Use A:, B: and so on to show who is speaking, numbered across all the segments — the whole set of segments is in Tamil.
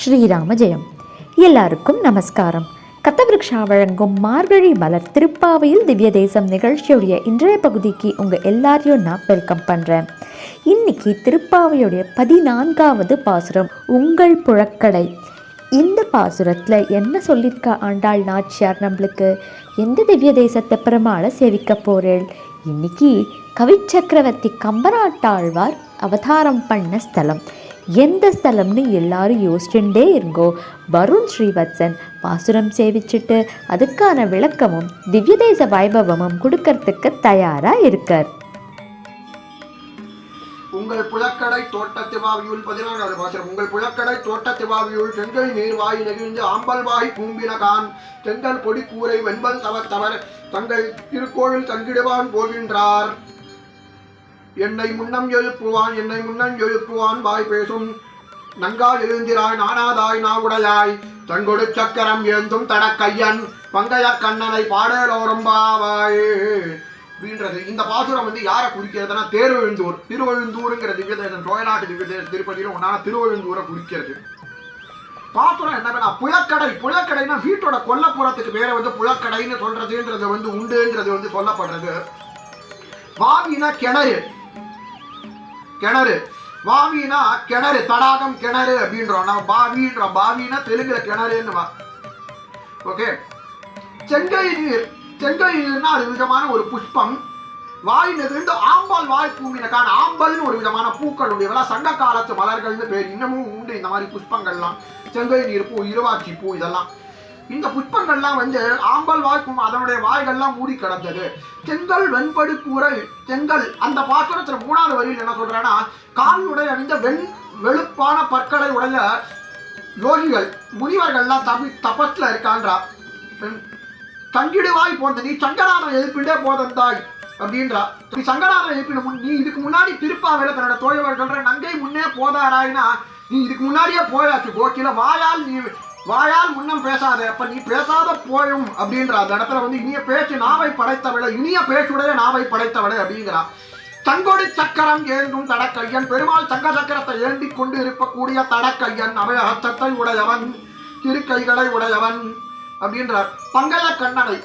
A: ஸ்ரீராம ஜெயம் எல்லாருக்கும் நமஸ்காரம். கத்தவிருக்ஷா வழங்கும் மார்கழி மலர் திருப்பாவையில் திவ்ய தேசம் நிகழ்ச்சியுடைய இன்றைய பகுதிக்கு உங்கள் எல்லாரையும் நான் வெல்கம் பண்ணுறேன் இன்னைக்கு திருப்பாவையுடைய பதினான்காவது பாசுரம் உங்கள் புழக்கடை இந்த பாசுரத்தில் என்ன சொல்லியிருக்கா ஆண்டாள் நாச்சியார் நம்மளுக்கு? எந்த திவ்ய தேசத்தை பெருமாளை சேவிக்க போகிறேள் இன்னைக்கு கவிச்சக்கரவர்த்தி கம்பராட்டாழ்வார் அவதாரம் பண்ண ஸ்தலம். எந்த ஸ்தலம்னு எல்லாரும் யோசிச்சுட்டே இருங்கோ. வருண் ஸ்ரீவத்சன் பாசுரம் சேவிச்சுட்டு அதுக்கான விளக்கமும் திவ்யதேச வைபவமும் கொடுக்கறதுக்கு தயாராக இருக்கார்.
B: உங்கள் புழக்கடை தோட்டத்திவாவியுள் பதினான்காவது பாசனம் உங்கள் புழக்கடை தோட்டத்திவாவியுள் செங்கல் நீர்வாய் நெகிழ்ந்து ஆம்பல் வாய் பூம்பினகான். செங்கல் பொடி கூரை வெண்பல் தவர் தவர் தங்கள் திருக்கோவில் தங்கிடுவான் போகின்றார். என்னை முன்னம் எழுப்புவான் என்னை முன்னம் எழுப்புவான் வாய் பேசும். நங்கால் எழுந்திராய் நானாதாய் நாவுடையாய். தங்கொடு சக்கரம் ஏந்தும் தடக்கையன் பங்கைய கண்ணனை பாடலோரம் அப்படின்றது இந்த பாசுரம் வந்து யாரை குறிக்கிறதுனா தேர்வெழுந்தூர் திருவெழுந்தூருங்கிற திவ்யதேசன் தோயநாட்டு திவ்யதேச திருப்பதியில் ஒன்றான திருவெழுந்தூரை குறிக்கிறது. பாத்திரம் என்னன்னா புழக்கடை புழக்கடைனா வீட்டோட கொல்லப்புறத்துக்கு பேரை வந்து புழக்கடைன்னு சொல்றதுன்றது வந்து உண்டுன்றது வந்து சொல்லப்படுறது. வாவினா கிணறு கிணறு. வாவினா கிணறு தடாகம் கிணறு அப்படின்றோம். நம்ம பாவின்றோம். பாவினா தெலுங்குல கிணறுன்னு ஓகே செங்கை நீர் செங்கை நீர்னா அது விதமான ஒரு புஷ்பம். வாய் நெகிழ்ந்து ஆம்பல் வாய் பூமினக்கான ஆம்பல்னு ஒரு விதமான பூக்கள் உடையவெல்லாம் சங்க காலத்து மலர்கள்னு பேர் இன்னமும் உண்டு இந்த மாதிரி புஷ்பங்கள்லாம். செங்கை நீர் பூ இருவாச்சி பூ இதெல்லாம். இந்த புஷ்பங்கள்லாம் வந்து ஆம்பல் வாய் அதனுடைய வாய்கள்லாம் மூடி கிடந்தது. செங்கல் வெண்படு கூரை செங்கல். அந்த பாத்திரத்தில் மூணாவது வரியில் என்ன சொல்றேன்னா காலியுடைய அணிந்த வெண் வெளுப்பான பற்களை உடைய யோகிகள் முனிவர்கள்லாம் தபி தபத்தில் இருக்கான்றா. தங்கிடுவாய் போந்த நீ சங்கராதம் எழுப்பிண்டே போதந்தாய் அப்படின்றா. நீ சங்கராதம் எழுப்பின முன் நீ இதுக்கு முன்னாடி திருப்பாவையில தன்னோட தோழவர் சொல்ற நங்கை முன்னே போதாராய்னா நீ இதுக்கு முன்னாடியே போயாச்சு கோக்கில வாயால் நீ வாயால் முன்னம் பேசாத அப்ப நீ பேசாத போயும் அப்படின்ற. அந்த இடத்துல வந்து இனிய பேச்சு நாவை படைத்தவளை இனிய பேச்சுடைய நாவை படைத்தவளை அப்படிங்கிறா. தங்கொடி சக்கரம் ஏந்தும் தடக்கையன் பெருமாள் தங்க சக்கரத்தை ஏந்தி கொண்டு இருக்கக்கூடிய தடக்கையன் அவையகத்தத்தை உடையவன் திருக்கைகளை உடையவன் அப்படின்றார் பங்கைய கண்ணனை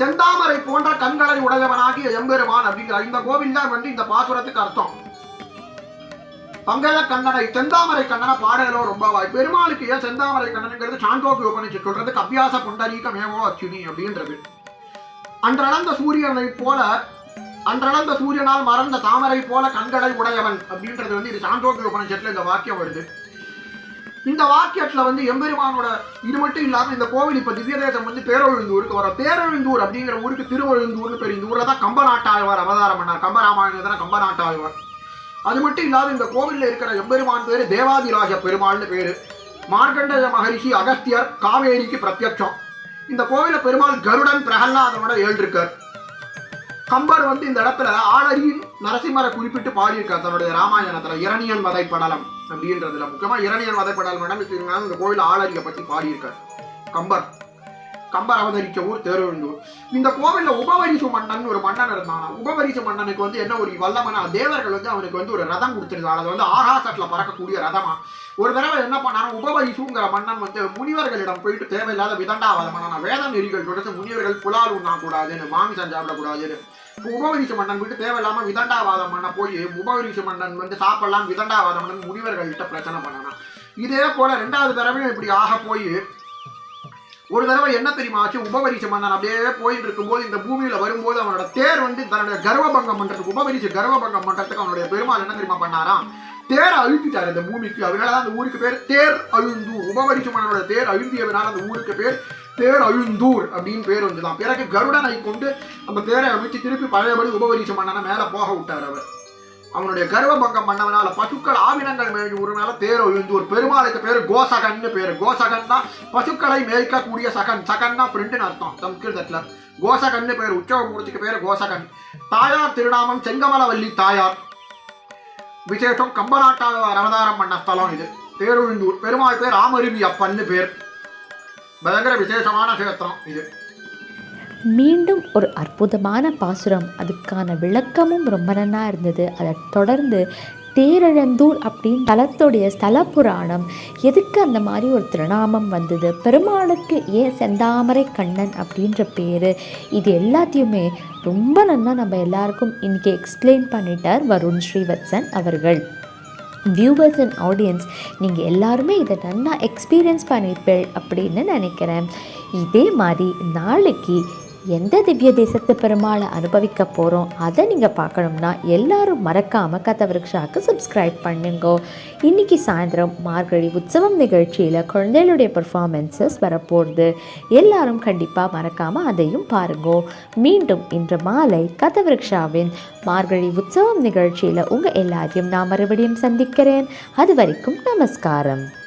B: செந்தாமரை போன்ற கண்களை உடையவனாகிய எம்பெருமான் அப்படிங்கிறார் இந்த கோவில் தான் வந்து இந்த பாசுரத்துக்கு அர்த்தம். பங்கைய கண்ணனை செந்தாமரை கண்ணனை பாடலோ ரொம்ப வாய். பெருமாளுக்கு ஏன் செந்தாமரை கண்ணனுங்கிறது சாந்தோக்கி உபனிச்சு சொல்றதுக்கு அபியாச புண்டரீகமேவோ அச்சுனி அப்படின்றது. அன்றளந்த சூரியனை போல அன்றளந்த சூரியனால் மறந்த தாமரை போல கண்களை உடையவன் அப்படின்றது வந்து இது சாந்தோக்கி உபனிஷத்துல இந்த வாக்கியம் வருது. இந்த வாக்கியத்துல வந்து எம்பெருமானோட இது மட்டும் இல்லாம இந்த கோவில் இப்ப திவ்யதேசம் வந்து பேரொழுந்தூருக்கு வர பேரொழுந்தூர் அப்படிங்கிற ஊருக்கு திருவொழுந்தூர்னு பெரிய இந்த ஊர்ல தான் கம்பநாட்டாழ்வார் அவதாரம் பண்ணார். கம்பராமாயணம் கம்பநாட்டாழ்வார். அது மட்டும் இல்லாத இந்த கோவில்ல இருக்கிற எம்பெருமான் பேர் தேவாதிராஜ பெருமாள்னு பேர். மார்க்கண்டேய மகரிஷி அகஸ்தியர் காவேரிக்கு பிரத்யட்சம். இந்த கோவில பெருமாள் கருடன் பிரகல்லாதனோட ஏழ்ருக்கார். கம்பர் வந்து இந்த இடத்துல ஆளரியின் நரசிம்மரை குறிப்பிட்டு பாடியிருக்கார் தன்னுடைய ராமாயணத்தில் இரணியன் வதைப்படலம் அப்படின்றதுல. முக்கியமாக இரணியன் வதைப்படலம் மேடம் இந்த கோவில் ஆளரியை பற்றி பாடியிருக்கார் கம்பர். கம்பர் அவதரித்த ஊர் தேர்வெழுந்தூர் இந்த கோவில்ல உபவரிசு மன்னன் ஒரு மன்னன் இருந்தான். உபவரிசு மன்னனுக்கு வந்து என்ன ஒரு வல்லமனா? தேவர்கள் வந்து அவனுக்கு வந்து ஒரு ரதம் கொடுத்திருந்தாங்க. அது வந்து ஆகாசத்துல பறக்கக்கூடிய ரதமா? ஒரு தடவை என்ன பண்ணானா உபவரிசுங்கிற மன்னன் வந்து முனிவர்களிடம் போயிட்டு தேவையில்லாத விதண்டாவாதம் வேத நெறிகள் தொடர்ந்து முனிவர்கள் புலால் உண்ணக்கூடாதுன்னு மாமிசம் சாப்பிடக்கூடாதுன்னு. இப்போ உபவரிசு மன்னன் விட்டு தேவையில்லாம விதண்டாவாதம் பண்ண போய் உபவரிசு மன்னன் வந்து சாப்பிடலாம் விதண்டாவாதம் பண்ண முனிவர்கள்ட்ட பிரச்சனை பண்ணனா? இதே போல ரெண்டாவது தடவையும் இப்படி ஆக போய் ஒரு தடவை என்ன தெரியுமா ஆச்சு? உபவரிச மன்னன் அப்படியே போயிட்டு இருக்கும்போது இந்த பூமியில வரும்போது அவனோட தேர் வந்து தன்னுடைய கர்வபங்கம் பண்றதுக்கு உபவரிச கர்வபங்கம் பண்றதுக்கு அவனுடைய பெருமாள் என்ன தெரியுமா பண்ணாராம்? தேர் அழுத்திட்டார் இந்த பூமிக்கு. அதனால அந்த ஊருக்கு பேர் தேர் அழுந்தூர். உபவரிச மன்னனோட தேர் அழுந்தியதுனால அந்த ஊருக்கு பேர் தேர் அழுந்தூர் அப்படின்னு பேர் வந்துதான். பிறகு கருடனை கொண்டு அந்த தேரை அழிச்சு திருப்பி பழையபடி உபவரிச மன்னனை மேலே போக விட்டார் அவர். அவனுடைய கர்வபங்கம் பண்ணவனால பசுக்கள் ஆவினங்கள் மேய்ச்சி உரிமையால தேர் ஒழிந்து ஒரு பெருமாளுக்கு பேரு கோசகன்னு பேரு. கோசகன் தான் பசுக்களை மேய்க்கக்கூடிய சகன். சகன்னா ஃப்ரெண்டுன்னு அர்த்தம். சம்ஸ்கிருதத்துல கோசகன்னு பேர். உற்சவமூர்த்திக்கு பேரு கோசகன். தாயார் திருநாமம் செங்கமலவல்லி தாயார். விசேஷம் கம்பநாட்டாளர் அவதாரம் பண்ண ஸ்தலம் இது. பேருழுந்தூர் பெருமாள் பேர் ராமருவி அப்பன்னு பேர். பயங்கர விசேஷமான கஷேத்திரம் இது.
A: மீண்டும் ஒரு அற்புதமான பாசுரம். அதுக்கான விளக்கமும் ரொம்ப நன்னா இருந்தது. அதை தொடர்ந்து தேரழந்தூர் அப்படின்னு தலத்துடைய ஸ்தல புராணம் எதுக்கு அந்த மாதிரி ஒரு திருநாமம் வந்தது? பெருமாளுக்கு ஏன் செந்தாமரை கண்ணன் அப்படின்ற பேர்? இது எல்லாத்தையுமே ரொம்ப நல்லா நம்ம எல்லாருக்கும் இன்றைக்கி எக்ஸ்பிளைன் பண்ணிட்டார் வருண் ஸ்ரீவத்சன் அவர்கள். வியூவர்ஸ் அண்ட் ஆடியன்ஸ் நீங்கள் எல்லாருமே இதை நல்லா எக்ஸ்பீரியன்ஸ் பண்ணியிருப்பேள் அப்படின்னு நினைக்கிறேன். இதே மாதிரி நாளைக்கு எந்த திவ்ய தேசத்து பெருமாளை அனுபவிக்க போகிறோம் அதை நீங்கள் பார்க்கணும்னா எல்லாரும் மறக்காமல் கதவிருக்ஷாவுக்கு சப்ஸ்கிரைப் பண்ணுங்க. இன்றைக்கி சாயந்தரம் மார்கழி உற்சவம் நிகழ்ச்சியில் குழந்தைகளுடைய பர்ஃபார்மன்ஸஸ் வரப்போகுது. எல்லாரும் கண்டிப்பாக மறக்காமல் அதையும் பாருங்க. மீண்டும் இன்று மாலை கதவிருக்ஷாவின் மார்கழி உற்சவம் நிகழ்ச்சியில் உங்கள் எல்லாரையும் நான் மறுபடியும் சந்திக்கிறேன். அது வரைக்கும் நமஸ்காரம்.